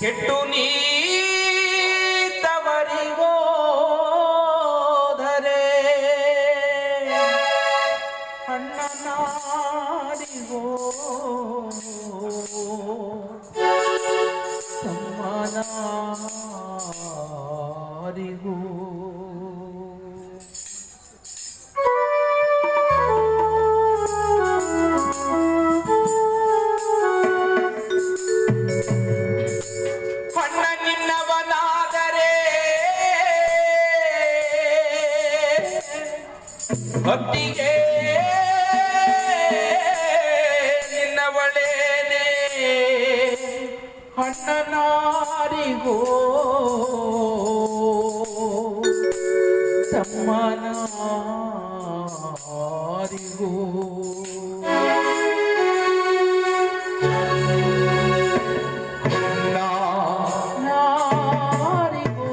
ಕೆಟ್ಟು ನೀತವರಿಗೋದರೆ ಅಣ್ಣನಾರಿಗೋ ಸಮ್ಮನಾರಿಗೋ ಭಕ್ತಿಗೆ ನಿನ್ನವಳೇನೆ ಅಣ್ಣನಾರಿಗೋ ಸಮ್ಮನಾರಿಗೋ. ನಾರಿಗೋ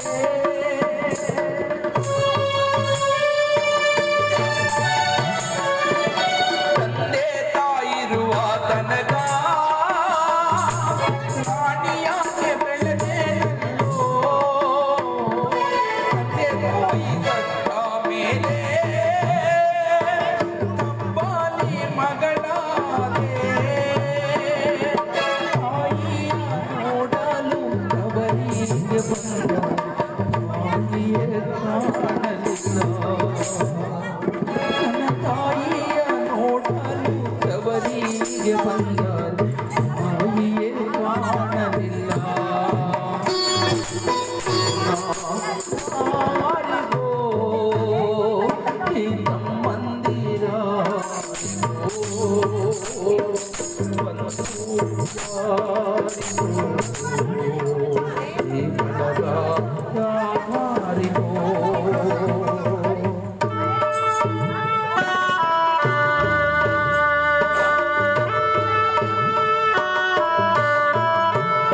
Thank. 欢迎。